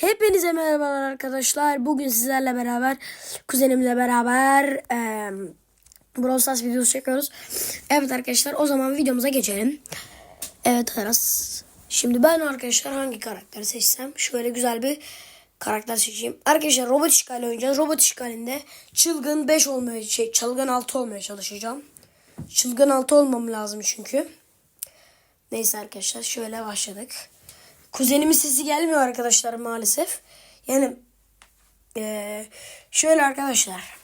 Hepinize merhabalar arkadaşlar. Bugün sizlerle beraber kuzenimle beraber e, Brawl Stars videosu çekiyoruz. Evet arkadaşlar o zaman videomuza geçelim. Evet Aras. Şimdi ben arkadaşlar hangi karakteri seçsem şöyle güzel bir karakter seçeyim. Arkadaşlar robot işgali oynayacağız. Robot işgalinde çılgın 5 olmaya şey çılgın 6 olmaya çalışacağım. Çılgın 6 olmam lazım çünkü. Neyse arkadaşlar şöyle başladık. Kuzenimin sesi gelmiyor arkadaşlar maalesef. Yani eee, şöyle arkadaşlar.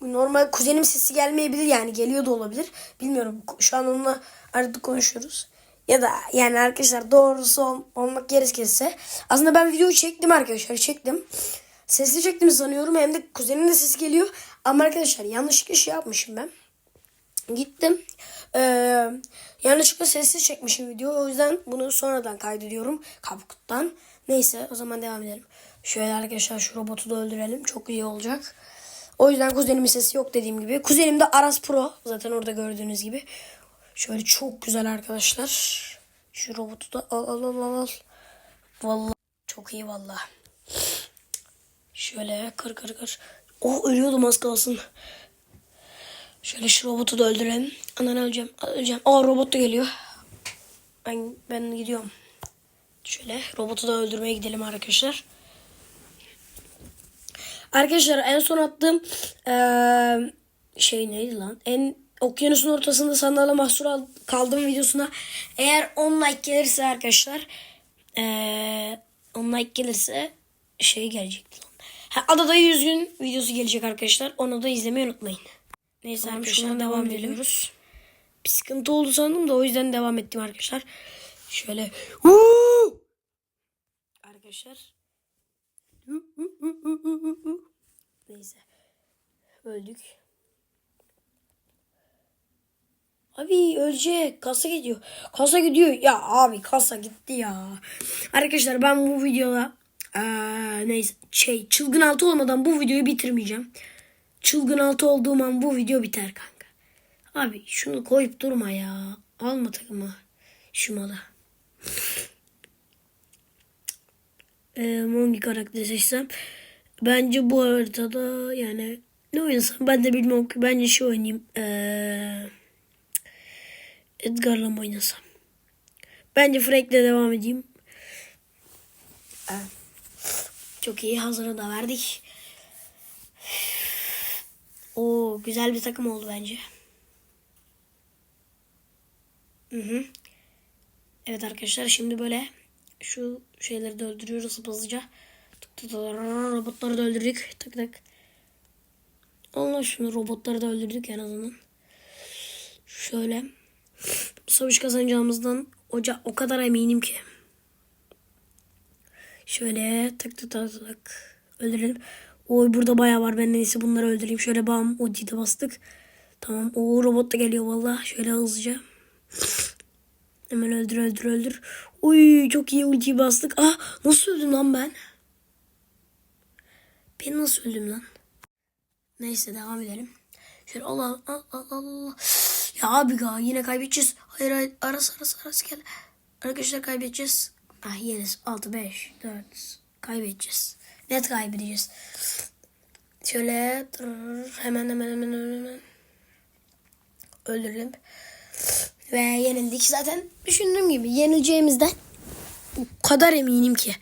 Normal kuzenim sesi gelmeyebilir yani geliyor da olabilir. Bilmiyorum şu an onunla arada konuşuyoruz. Ya da yani arkadaşlar doğrusu ol- olmak gerekirse. Aslında ben videoyu çektim arkadaşlar çektim. Sesli çektim sanıyorum hem de kuzenin de sesi geliyor. Ama arkadaşlar yanlışlıkla şey yapmışım ben. Gittim. Ee, yanlışlıkla sessiz çekmişim video. O yüzden bunu sonradan kaydediyorum. Kapkut'tan. Neyse o zaman devam edelim. Şöyle arkadaşlar şu robotu da öldürelim. Çok iyi olacak. O yüzden kuzenimin sesi yok dediğim gibi. Kuzenim de Aras Pro. Zaten orada gördüğünüz gibi. Şöyle çok güzel arkadaşlar. Şu robotu da al al al. al. Vallahi çok iyi vallahi. Şöyle kır kır kır. Oh ölüyordum az kalsın. Şöyle şu robotu da öldürelim. Anan öleceğim. Öleceğim. Aa robot da geliyor. Ben, ben gidiyorum. Şöyle robotu da öldürmeye gidelim arkadaşlar. Arkadaşlar en son attığım eee, şey neydi lan? En okyanusun ortasında sandalye mahsur al- kaldım videosuna eğer 10 like gelirse arkadaşlar eee 10 like gelirse şey gelecekti lan. Ha, adada 100 gün videosu gelecek arkadaşlar. Onu da izlemeyi unutmayın. Neyse arkadaşlar devam ediyoruz. Bir sıkıntı oldu sandım da o yüzden devam ettim arkadaşlar. Şöyle. Huu! Arkadaşlar. Neyse. Öldük. Abi ölecek. Kasa gidiyor. Kasa gidiyor. Ya abi kasa gitti ya. Arkadaşlar ben bu videoda eee, neyse şey çılgın altı olmadan bu videoyu bitirmeyeceğim. Çılgın altı olduğum an bu video biter kanka. Abi şunu koyup durma ya. Alma takıma. Şu malı. Ee, hangi karakteri seçsem? Bence bu haritada yani ne oynasam ben de bilmiyorum ki. Bence şey oynayayım. Ee, Edgar'la mı oynasam? Bence Frank'le devam edeyim. Ee, çok iyi. Hazırı da verdik. O güzel bir takım oldu bence. Hı hı. Evet arkadaşlar şimdi böyle şu şeyleri de öldürüyoruz hızlıca. Tık tık robotları da öldürdük. Tık tık. Allah şunu robotları da öldürdük en azından. Şöyle. Bu savaş kazanacağımızdan oca o kadar eminim ki. Şöyle tık tık tık tık öldürelim. Oy burada bayağı var. Ben en iyisi bunları öldüreyim. Şöyle bam ultiyi de bastık. Tamam. O robot da geliyor valla. Şöyle hızlıca. Hemen öldür öldür öldür. Uy çok iyi ultiyi bastık. Ah nasıl öldüm lan ben? Ben nasıl öldüm lan? Neyse devam edelim. Şöyle al al al al al. Ya abi ga yine kaybedeceğiz. Hayır hayır aras aras aras gel. Arkadaşlar kaybedeceğiz. Ah yeriz. 6 5 4 kaybedeceğiz. Net kaybedeceğiz. Şöyle hemen hemen hemen hemen öldürelim. Ve yenildik. Zaten düşündüğüm gibi yenileceğimizden o kadar eminim ki.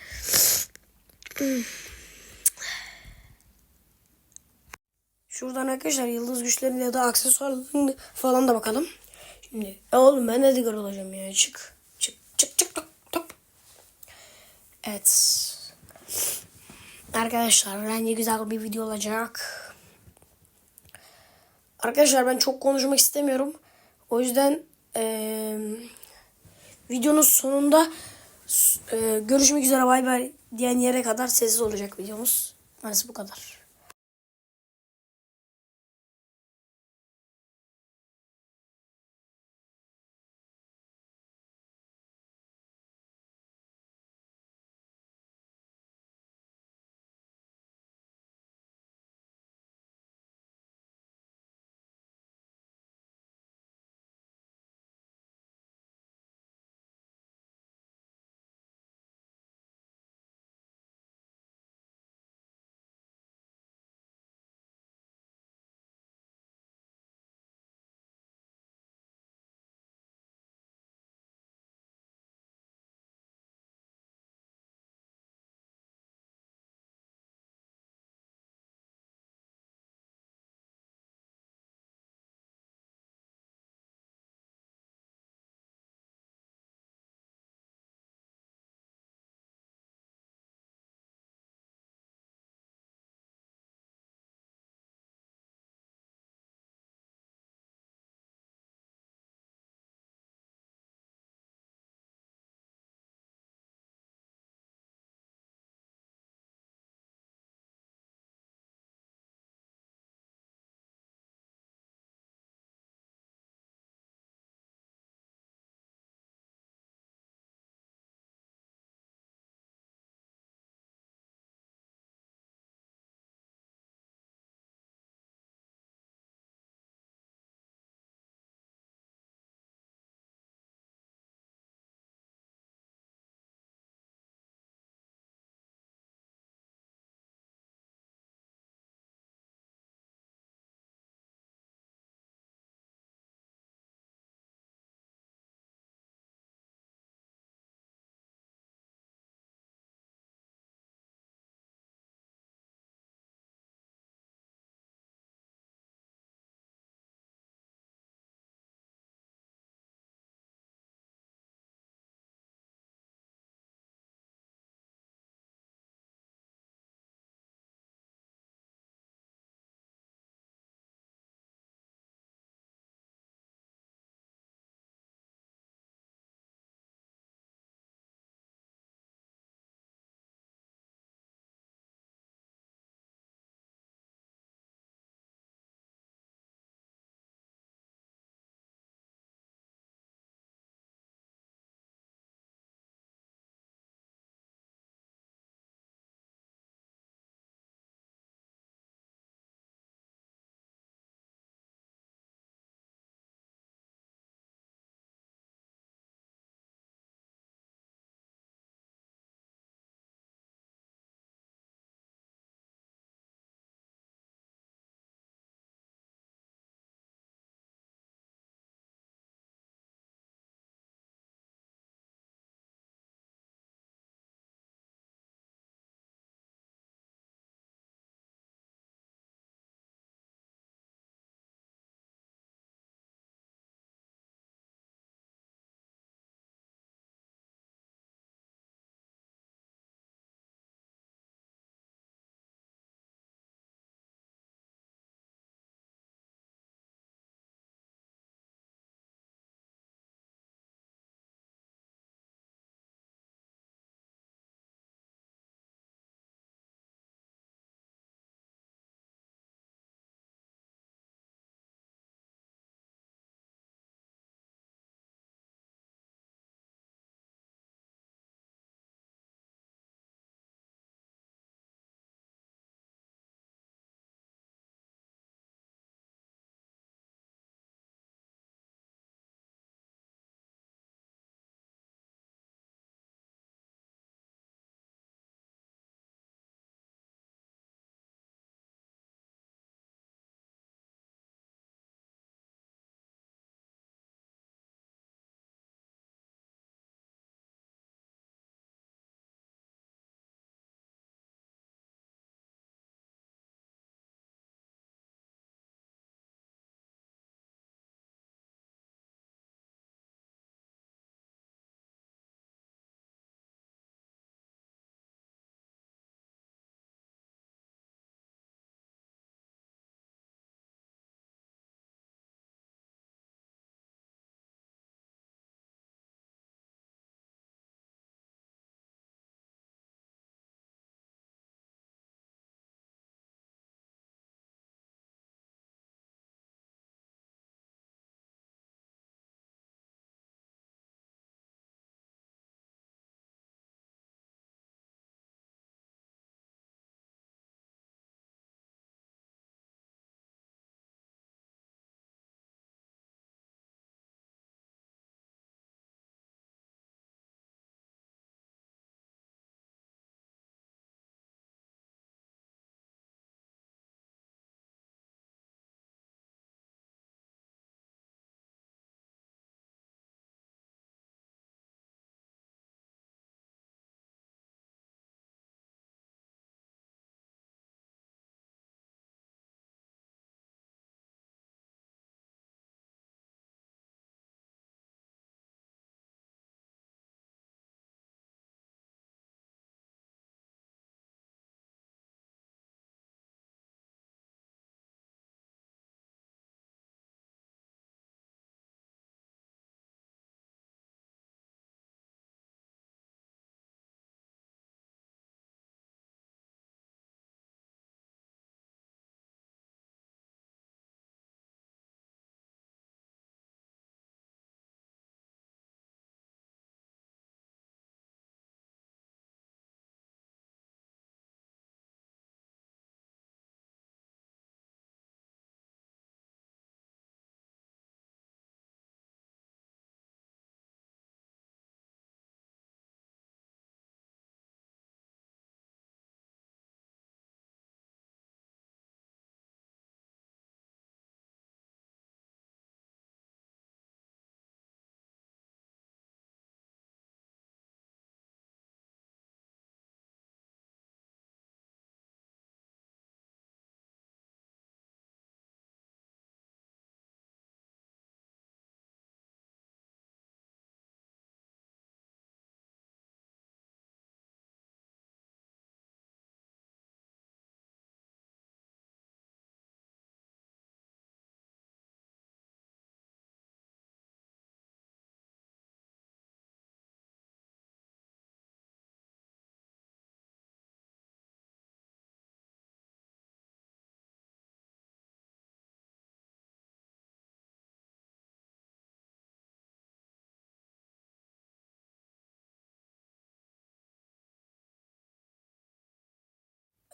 Şuradan arkadaşlar yıldız güçlerine ya da aksesuarlarına falan da bakalım. Şimdi e oğlum ben de Edgar olacağım ya. Çık. Çık çık çık top. Evet. Arkadaşlar bence güzel bir video olacak. Arkadaşlar ben çok konuşmak istemiyorum. O yüzden eee, videonun sonunda eee, görüşmek üzere bay bay diyen yere kadar sessiz olacak videomuz. Maalesef bu kadar.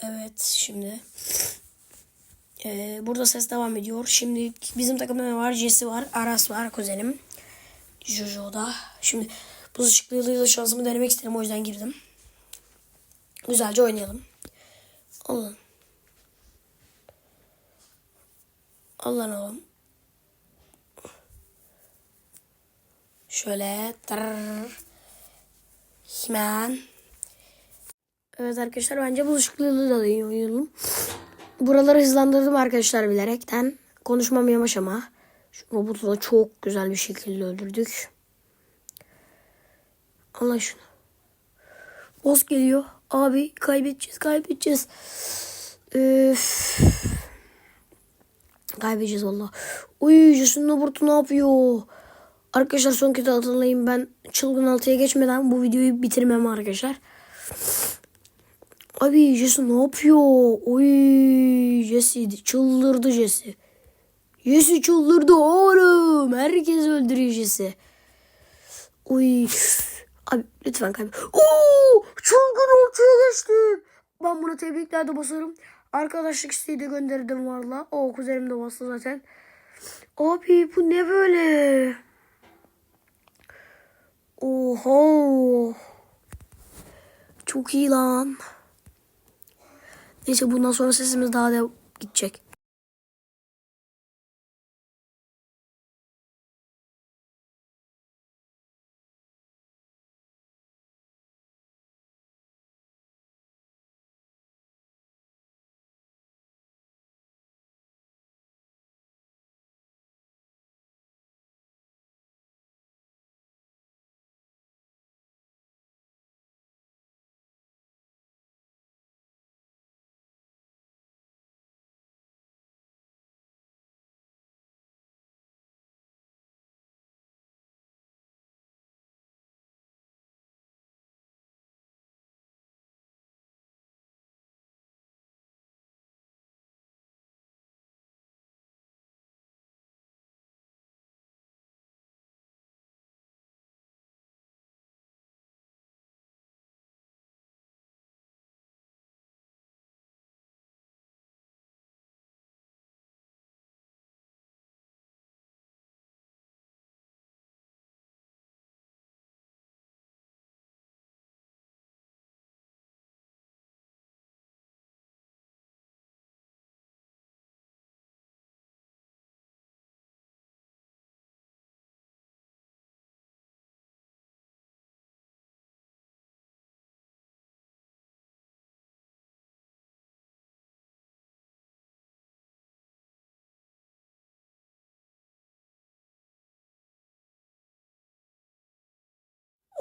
Evet şimdi. Ee, burada ses devam ediyor. Şimdi bizim takımda ne var? Jesse var. Aras var kuzenim. Jojo da. Şimdi buz ışıklılığıyla şansımı denemek istedim. O yüzden girdim. Güzelce oynayalım. Alın. Alın oğlum. Şöyle. Tırrrr. Hemen. Evet arkadaşlar bence bulaşıklılığı da oynayalım. Buraları hızlandırdım arkadaşlar bilerekten. Konuşmam yavaş ama. Şu robotu da çok güzel bir şekilde öldürdük. Allah şunu. Boss geliyor. Abi kaybedeceğiz kaybedeceğiz. Üf. Kaybedeceğiz valla. Uy Jason Robert'u ne yapıyor? Arkadaşlar son kez hatırlayayım ben çılgın altıya geçmeden bu videoyu bitirmem arkadaşlar. Abi Jesse ne yapıyor? Oy Jesse çıldırdı Jesse. Jesse çıldırdı oğlum. Herkes öldürüyor Jesse. Oy. Abi lütfen kaybı. Oo! Çılgın ortaya geçtim. Ben buna tebrikler de basarım. Arkadaşlık isteği de gönderdim valla. O kuzenim de bastı zaten. Abi bu ne böyle? Oho. Çok iyi lan. Neyse bundan sonra sesimiz daha da gidecek.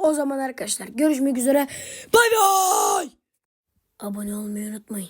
O zaman arkadaşlar görüşmek üzere. Bay bay. Abone olmayı unutmayın.